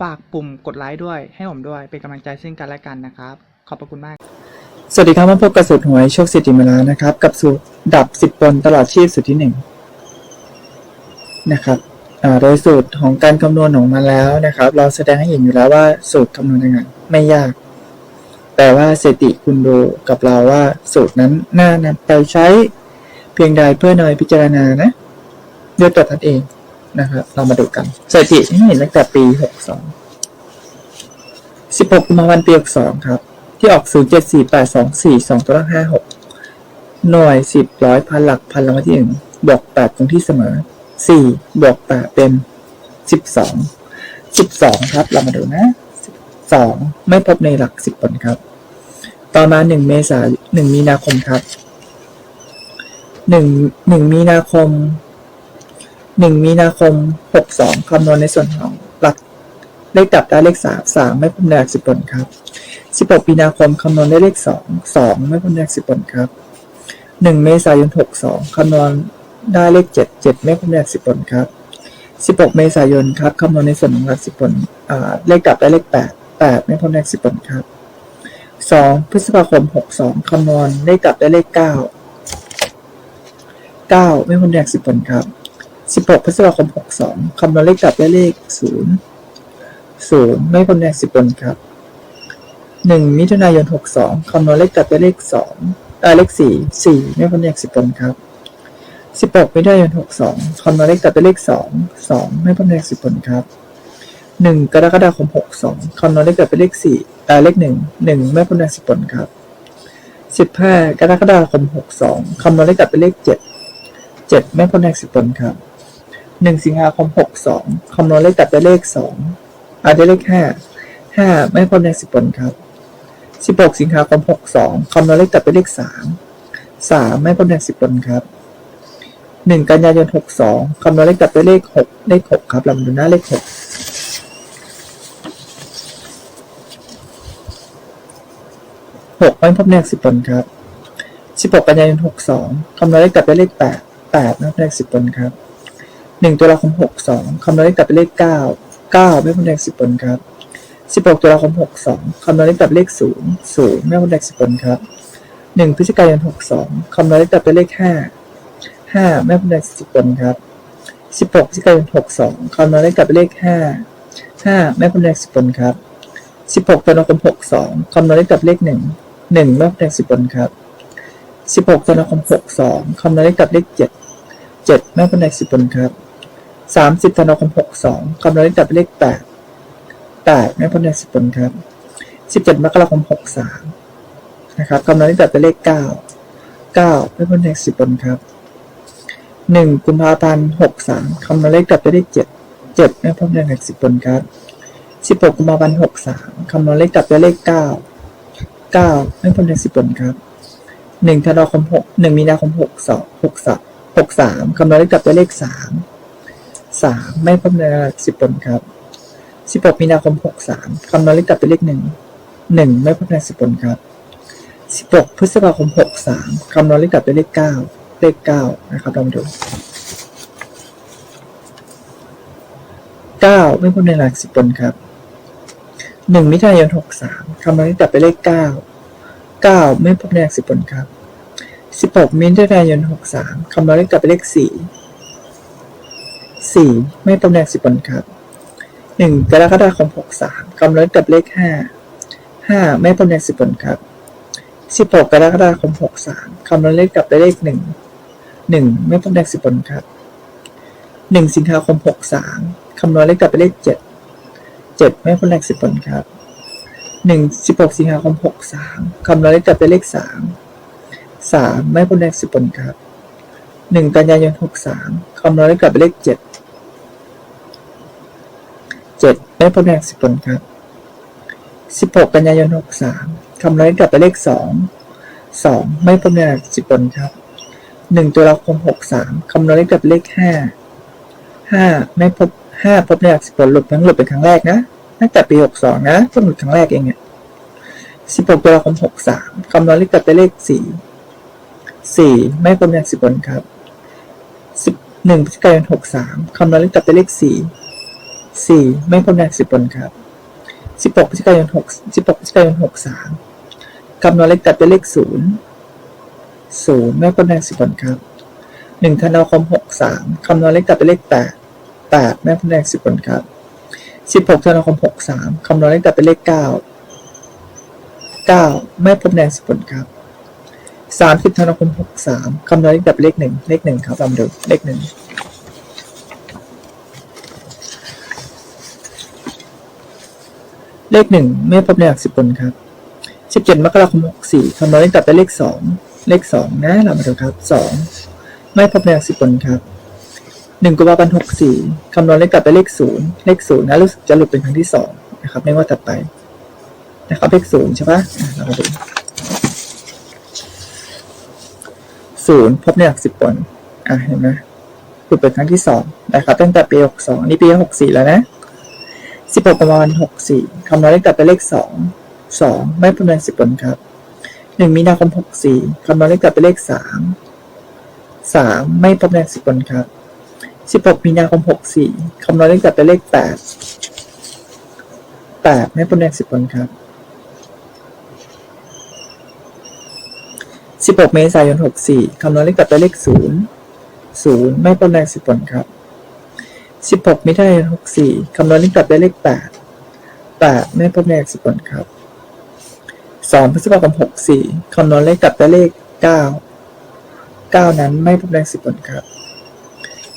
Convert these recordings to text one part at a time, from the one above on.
ฝากปุ่มกดไลค์ด้วยให้ผมด้วยเป็นกำลังใจซึ่งกันและกันนะครับ ขอบพระคุณมาก สวัสดีครับมาพบกับสูตรหวยโชคสิทธิมาลานะครับ กับสูตรดับสิบปนตลอดชีพสูตรที่หนึ่งนะครับโดยสูตรของการคำนวณของมันแล้วนะครับ เราแสดงให้เห็นอยู่แล้วว่าสูตรคำนวณยังไงไม่ยาก แต่ว่าสติคุณดูกับเราว่าสูตรนั้นน่านำไปใช้เพียงใดเพื่อนำไปพิจารณานะด้วยตัวท่านเอง นะครับ เรามาดูกันสถิติให้เห็นตั้งแต่ปีหกสองสิบหกกุมภาพันธ์ปีหกสองครับ ที่ออก 0 7 4 8 2 4 2ตัวล่าง5 6 หน่วย 10 ร้อยพันหลักพันรางวัลที่1บวก8คงที่เสมอ 4 บวก 8 เป็น 12 12 ครับ เรามาดูนะ2ไม่พบในหลัก 10 ผลครับ ต่อมา 1 เมษายน 1 มีนาคมครับ 1 1มีนาคม หนึ่งมีนาคมหกสองคำนวณในส่วนของหลักเลขดับได้เลขสามสามไม่พ้นในหกสิบผลครับสิบหกมีนาคมคำนวณได้เลขสองสองไม่พ้นในหกสิบผลครับหนึ่งเมษายนหกสองคำนวณได้เลขเจ็ดเจ็ดไม่พ้นในหกสิบผลครับสิบหกเมษายนครับคำนวณในส่วนของหลักสิบผลอ่าเลขกลับได้เลขแปดแปดไม่พ้นในหกสิบผลครับสองพฤษภาคมหกสองคำนวณได้กลับได้เลขเก้าเก้าไม่พ้นในหกสิบผลครับ 16พฤษภาคม 62คำนวณเลขกลับได้เลข 0 0 ไม่พ้นเลข10ผลครับหนึ่งมิถุนายนหกสองคำนวณเลขกลับด้เลขสองเออเลขสี่สี่ไม่พ้นเลขสิบผลครับสิบหกมิถุนายนหกสองคำนวณเลขกลับด้เลขสองสองไม่พ้นเลขสิบผลครับหนึ่งกรกฎาคมหกสองคำนวณเลขกลับด้เลขสี่เออเลขหนึ่งไม่พ้นเลขสิบผลครับสิบห้ากรกฎาคมหกสองคำนวณเลขกลับด้วยเลขเจ็ดเจ็ดไม่พ้นเลขสิบผลครับ หนึ่งสิงหาคมหกสองคำนวณเลขกลัด้วยเลขสองออได้เลขห้าห้าไม่พ้นเลขสิบผลครับ16สิงหาคม62คำนวณเลขตัดเป็นเลข3 3ไม่พ้นแดง10ผลครับ1กันยายน62คำนวณเลขตัดเป็นเลข6เลข6ครับเรามาดูหน้าเลข6 6ไม่พ้นแดง10ผลครับ16กันยายน62คำนวณเลขตัดเป็นเลข8 8ไม่พ้นแดง10ผลครับ หนึ่งตุลาคมหกสองคำนวณเลขกลับเป็นเลขเก้าเก้าไม่พ้นแดงสิบบนครับสิบหกตุลาคมหกสองคำนวณเลขกลับเลขศูนย์ศูนย์ไม่พ้นแดงสิบบนครับหนึ่งพฤศจิกายนหกสองคำนวณเลขกลับเป็นเลขห้าห้าไม่พ้นแดงสิบบนครับสิบหกพฤศจิกายนหกสองคำนวณเลขกลับเป็นเลขห้าห้าไม่พ้นแดงสิบบนครับสิบหกตุลาคมหกสองคำนวณเลขกลับเลขหนึ่งหนึ่งไม่พ้นแดงสิบบนครับสิบหกตุลาคมหกสองคำนวณเลขกลับเลขเจ็ดเจ็ดไม่พ้นแดงสิบบนครับ สามสิบธนวาคมหกสองคำนวณจากเลขแปดแปดไม่พ้นจากสิบผลครับสิบเจ็ดมกราคมหกสามนะครับคำนวณจากเลขเก้าเก้าไม่พ้นจากสิบผลครับหนึ่งกุมภาพันธ์หกสามคำนวณเลขจากเลขเจ็ดเจ็ดไม่พ้นจากสิบผลครับสิบหกกุมภาพันธ์หกสามคำนวณเลขจากเลขเก้าเก้าไม่พ้นจากสิบผลครับหนึ่งธนวาคมหกหนึ่งมีนาคมหกสองหกสามหกสามคำนวณเลขกับตัเลขสาม สามไม่พบในสิบผลครับสิบหกมีนาคมหกสามคำนวณเลขตับเป็นเลขหนึ่งหนึ่งไม่พบในสิบผลครับสิบหกพฤษภาคมหกสามคำนวณเลขตับเป็นเลขเก้าเลขเก้านะครับลองดูเก้าไม่พบในหลักสิบผลครับหนึ่งมิถุนายนหกสามคำนวณเลขตับเป็นเลขเก้าเก้าไม่พบในหลักสิบผลครับสิบหกมิถุนายนหกสามคำนวณเลขตับเป็นเลขสี่ 4ไม่พ้นในหลัก10ผลครับหนึ่งกรกฎาคมหกสามกำลังกับเลขห้าห้าไม่พ้นแดงสิบผลครับสิบหกกรกฎาคมหกสามคำนวณเลขกลับได้เลขหนึ่งหนึ่งไม่พบแดงสิบผลครับหนึ่งสิงหาคมหกสามคำนวณเลขกลับได้เลขเจ็ดเจ็ดไม่พบแดงสิบผลครับหนึ่งสิบหกสิงหาคมหกสามคำนวณเลขกลับได้เลขสามสามไม่พบแดงสิบผลครับหนึ่งกันยายนหกสามคำนวณเลขกลับได้เลขเจ็ด เจ็ดไม่พบแดงสิบผลครับสิบหกกันยายนหกสามคำนวณกลับไปเลขสองสองไม่พบในหลักสิบผลครับหนึ่งตุลาคมหกสามคำนวณกลับเลขห้าห้าไม่พบห้าพบในหลักสิบผลหลุดเพิ่งหลุดเป็นครั้งแรกนะตั้งแต่ปีหกสองนะเพิ่งหลุดครั้งแรกเองเนี่ยสิบหกตุลาคมหกสามคำนวณกลับเลขสี่สี่ไม่พบในหลักสิบผลครับสิบหนึ่งพฤศจิกายนหกสามคำนวณกลับเลขสี่ สี่ไม่พบในหลักสิบผลครับสิบหกพฤศจิกายนหกสิบหกพฤศจิกายนหกสามคำนวณเลขตัดเป็นเลขศูนย์ศูนย์ไม่พ้นแดงสิบผลครับหนึ่งธันวาคมหกสามคำนวณเลขตัดเป็นเลขแปดแปดไม่พ้นแดงสิบผลครับสิบหกธันวาคมหกสามคำนวณเลขตัดเป็นเลขเก้าเก้าไม่พ้นแดงสิบผลครับสามสิบธันวาคมหกสามคำนวณเลขตัดเป็นเลขหนึ่งเลขหนึ่งครับลองดูเลขหนึ่ง เลขหนึ่งไม่พบในหลักสิบผลครับสิบเจ็ดมกราคมหกสี่คำนวณเลขกลับไปเลขสองเลขสองนะเรามาดูครับสองไม่พบในหลักสิบผลครับหนึ่งกุมภาพันธ์หกสี่คำนวณเลขกลับไปเลขศูนย์เลขศูนย์นะรู้สึกจะหลุดเป็นครั้งที่สองนะครับในงว่าถัดไปนะครับเลขศูนย์ใช่ปะเรามาดูศูนย์พบในหลักสิบผลอะเห็นไหมหลุดเป็นครั้งที่สองนะครับตั้งแต่ปีหกสองนี่ปีหกสี่แล้วนะ สิบหกประมาณหกสี่คำนวณเลขกลับไปเลขสองสองไม่ประมาณสิบผลครับหนึ่งมีนาคมหกสี่คำนวณเลขกลับไปเลขสามสามไม่ประมาณสิบผลครับสิบหกมีนาคมหกสี่คำนวณเลขกลับไปเลขแปดแปดไม่ประมาณสิบผลครับสิบหกเมษายนหกสี่คำนวณเลขกลับไปเลขศูนย์ศูนย์ไม่ประมาณสิบผลครับ สิบหกไมิถุนายนหกสี่คำนวณเลขกลับได้เลขแปดแปดไม่พบในหลักสิบผลครับสองพฤษภาคมหกสี่คำนวณเลขกลับได้เลขเก้าเก้านั้นไม่พบในหลักสิบผลครับ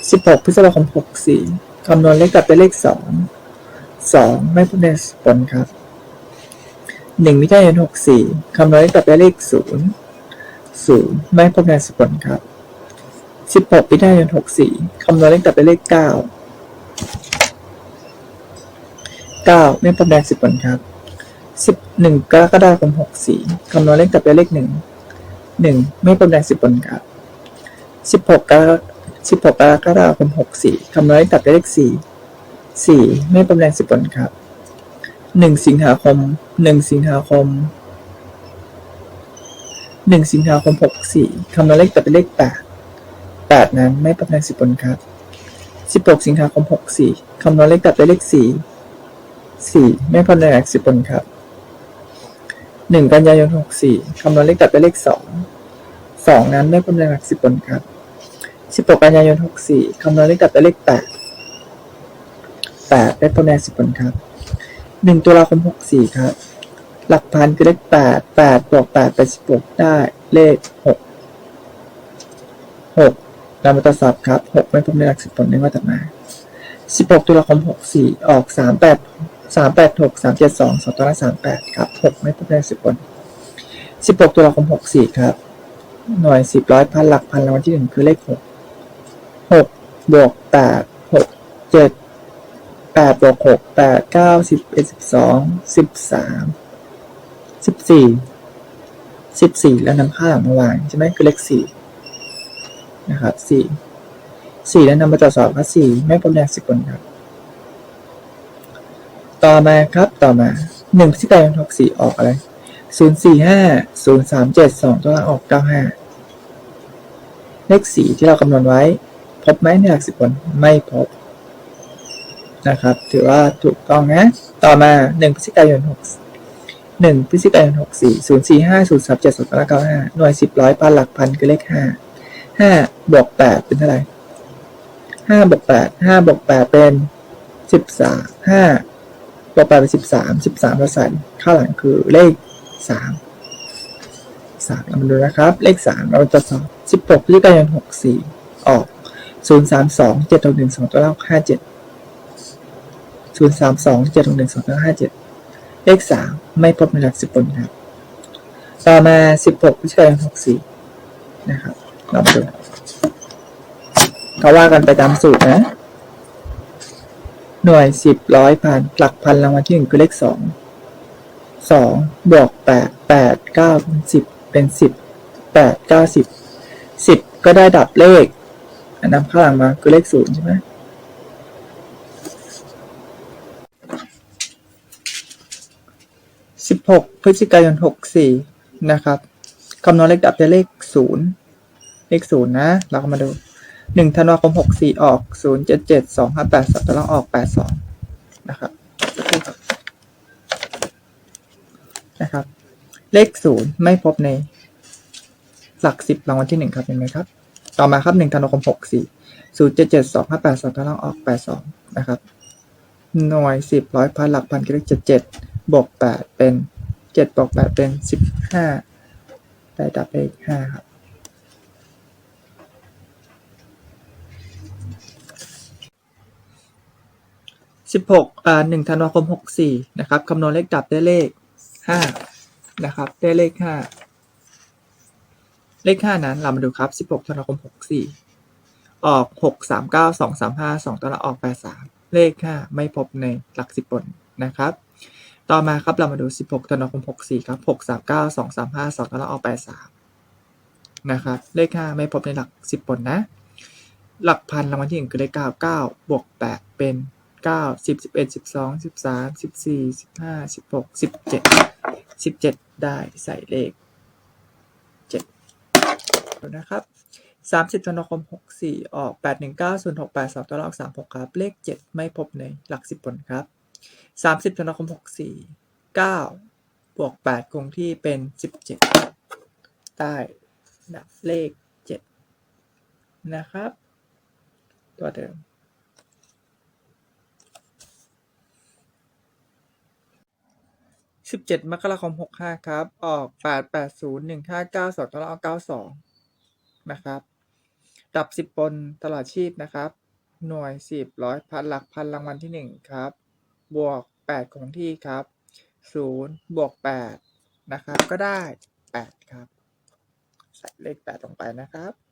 สิบหกพฤษภาคมหกสี่คำนวณเลขกลับได้เลขสองสองไม่พบในหลักสิบผลครับหนึ่งมิถุนายนหกสี่คำนวณเลขกลับได้เลขศูนย์ศูนย์ไม่พบในหลักสิบผลครับสิบหกมิถุนายนหกสี่คำนวณเลขกลับไปเลขเก้า เก้าไม่พบแดงสิบผลครับสิบหนึ่งกรกฎาคมหกสี่คำนวณเลขกับไปเลขหนึ่งหนึ่งไม่พบแดงสิบผลครับสิบหกกรสิบหกกรกฎาคมหกสี่คำนวณเลขกับไปเลขสี่สี่ไม่พบแดงสิบผลครับหนึ่งสิงหาคมหนึ่งสิงหาคมหนึ่งสิงหาคมหกสี่คำนวณเลขกับไปเลขแปดแปดนั้นไม่ประมาณสิบผลครับสิบหกสิงหาคมหกสี่คำนวณเลขกับได้เลขสี่ สี่ไม่ประมาณสิบผลครับหนึ่งกันยายนหกสี่คำนวณเลขกลับได้เลขสองสองนั้นไม่ประมาณสิบผลครับสิบหกกันยายนหกสี่คำนวณเลขกลับได้เลขแปดแปดไม่ประมาณสิบผลครับหนึ่งตุลาคมหกสี่ครับ หลักพันคือเลขแปดแปดบวกแปดเป็นสิบหกได้เลขหกหกนามตศัพท์ครับหกไม่พบในหลักสิบผลในว่าต่อมาสิบหกตุลาคมหกสี่ออกสามแปด สามแปดหกสามเจ็ดสองสองตัวละสามแปดครับหกไม่พบในหลักสิบผลสิบหกตุลาคมหกสี่ครับ หน่วยสิบร้อยพันหลักพันรางวัลที่หนึ่งคือเลขหกหกบวกแปดหกเจ็ดแปดบวกหกแปดเก้าสิบเอ็ดสิบสองสิบสามสิบสี่สิบสี่แล้วนำค่าหลังมาวางใช่ไหมคือเลขสี่นะครับสี่สี่แล้วนำมาตรวจสอบครับสี่ไม่พบแดงสิบผลครับ ต่อมาครับต่อมาหนึ่งพฤศจิกายนหกสี่ออกอะไรศูนย์สี่ห้าศูนย์สามเจ็ดสองตัวออกเก้าห้าเลขสี่ที่เราคำนวณไว้ พบไหมในหลักสิบผลไม่พบนะครับ ถือว่าถูกต้องนะ ต่อมาหนึ่งพฤศจิกายนหกหนึ่งพฤศจิกายนหกสี่ศูนย์สี่ห้าศูนย์สามเจ็ดสองตัวเก้าห้าหน่วยสิบร้อยพันหลักพันคือเลขห้าห้าบวกแปดเป็นเท่าไหร่ห้าบวกแปดห้าบวกแปดเป็นสิบสามห้า บวแปดเป็นสิบสามสิบสามเราใส่ข้างหลังคือเลขสามสามเรามาดูนะครับ เลขสามเราจะสอบสิบหกพฤศจิกายนหกสี่ออกศูนย์สามสองเจ็ดหกหนึ่งสองตัวเลขห้าเจ็ดศูนย์สามสองเจ็ดหกหนึ่งสองตัวเลขห้าเจ็ดเลขสามไม่พบในหลักสิบบนครับ ต่อมาสิบหกพฤศจิกายนหกสี่นะครับเรามาดูเขาว่ากันไปตามสูตรนะ หน่วยสิบร้อยพันหลักพันรางวัลที่หนึ่งคือเลขสองสองบวกแปดแปดเก้าสิบเป็นสิบแปดเก้าสิบสิบก็ได้ดับเลขอันนำข้างหลังมาคือเลขศูนย์ใช่ไหมสิบหกพฤศจิกายนหกสี่นะครับคำนวณเลขดับได้เลขศูนย์เลขศูนย์นะ เราก็มาดู หนึ่งธันวาคมหกสี่ออกศูนย์เจ็ดเจ็ดสองห้าแปดสองตารางออกแปดสองนะครับนะครับ เลขศูนย์ไม่พบในหลักสิบรางวัลที่หนึ่งครับเห็นไหมครับ ต่อมาครับหนึ่งธันวาคมหกสี่ศูนย์เจ็ดเจ็ดสองห้าแปดสองตารางออกแปดสองนะครับ หน่วยสิบร้อยพันหลักพันคือเลขเจ็ดเจ็ดบวกแปดเป็นเจ็ดบวกแปดเป็นสิบห้าได้ดับเลขห้าครับ สิบหกอ่าหนึ่งธันวาคมหกสี่นะครับคำนวณเลขดับได้เลขห้านะครับ ได้เลขห้าเลขห้านั้นเรามาดูครับสิบหกธันวาคมหกสี่ออกหกสามเก้าสองสามห้าสองตัวละออกแปดสามเลขห้าไม่พบในหลักสิบบนนะครับ ต่อมาครับเรามาดูสิบหกธันวาคมหกสี่ครับหกสามเก้าสองสามห้าสองตัวละออกแปดสามนะครับ เลขห้าไม่พบในหลักสิบบนนะ หลักพันรางวัลที่หนึ่คือเลขเก้าเก้าบวกแปดเป็น เก้าสิบสิบเอ็ดสิบสองสิบสามสิบสี่สิบห้าสิบหกสิบเจ็ดสิบเจ็ดได้ใส่เลขเจ็ดนะครับสามสิบธันวาคมหกสี่ออกแปดหนึ่งเก้าศูนย์หกแปดสองตัวละออกสามหกครับ เลขเจ็ดไม่พบในหลักสิบบนครับสามสิบธันวาคมหกสี่เก้าบวกแปดคงที่เป็นสิบเจ็ดได้ดับเลขเจ็ดนะครับ ตัวเดิม สิบเจ็ดมกราคมหกห้าครับ ออกแปดแปดศูนย์หนึ่งห้าเก้าสองตลอดเก้าสองนะครับ ดับสิบบนตลอดชีพนะครับ หน่วยสิบร้อยพันหลักพันรางวัลที่หนึ่งครับ บวกแปดคงที่ครับศูนย์บวกแปดนะครับ ก็ได้แปดครับ ใส่เลขแปดลงไปนะครับ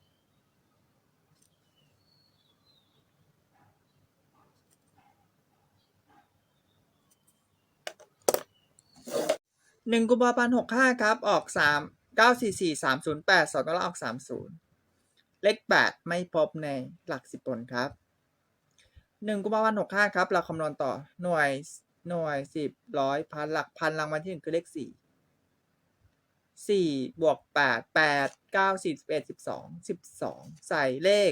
หนึ่งกุมภาพันธ์หกห้าครับ ออกสามเก้าสี่สี่สามศูนย์แปดสองตัวละออกสามศูนย์เลขแปดไม่พบในหลักสิบผลครับหนึ่งกุมภาพันธ์หกห้าครับ เราคำนวณต่อหน่วยหน่วยสิบร้อยพันหลักพันรางวัลที่หนึ่งคือเลขสี่สี่บวกแปดแปดเก้าสี่สิบเอ็ดสิบสองสิบสองใส่เลข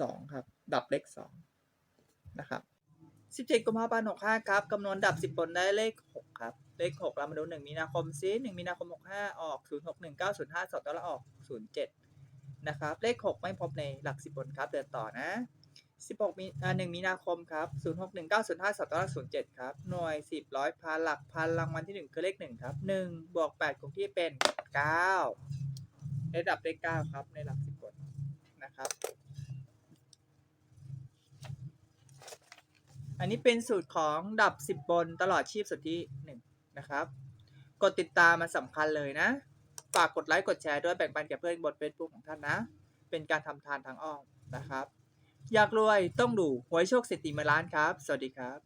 สองครับ ดับเลขสองนะครับ สิบเจ็ดกุมภาพันธ์หกห้าครับคำนวณดับสิบบนได้เลขหกครับ เลขหกเรามาดูหนึ่งมีนาคมซิหนึ่งมีนาคมหกห้าออกศูนย์หกหนึ่งเก้าศูนย์ห้าสองตัวละออกศูนย์เจ็ดนะครับ เลขหกไม่พบในหลักสิบบนครับ เดินต่อนะสิบหกมีอ่าหนึ่งมีนาคมครับศูนย์หกหนึ่งเก้าศูนย์ห้าสองตัวละศูนย์เจ็ดครับ หน่วยสิบร้อยพันหลักพันรางวัลที่หนึ่งคือเลขหนึ่งครับหนึ่งบวกแปดคงที่เป็นเก้าเลขดับเลขเก้าครับในหลักสิบบนนะครับ อันนี้เป็นสูตรของดับ 10 บนตลอดชีพสุดทธิ1นะครับ กดติดตามมันสำคัญเลยนะ ฝากกดไลค์กดแชร์ด้วยแบ่งปันแก่เพื่อนบน Facebook ของท่านนะ เป็นการทำทานทางอ้อมนะครับ อยากรวยต้องดูหวยโชคเศรษฐีมืองล้านครับ สวัสดีครับ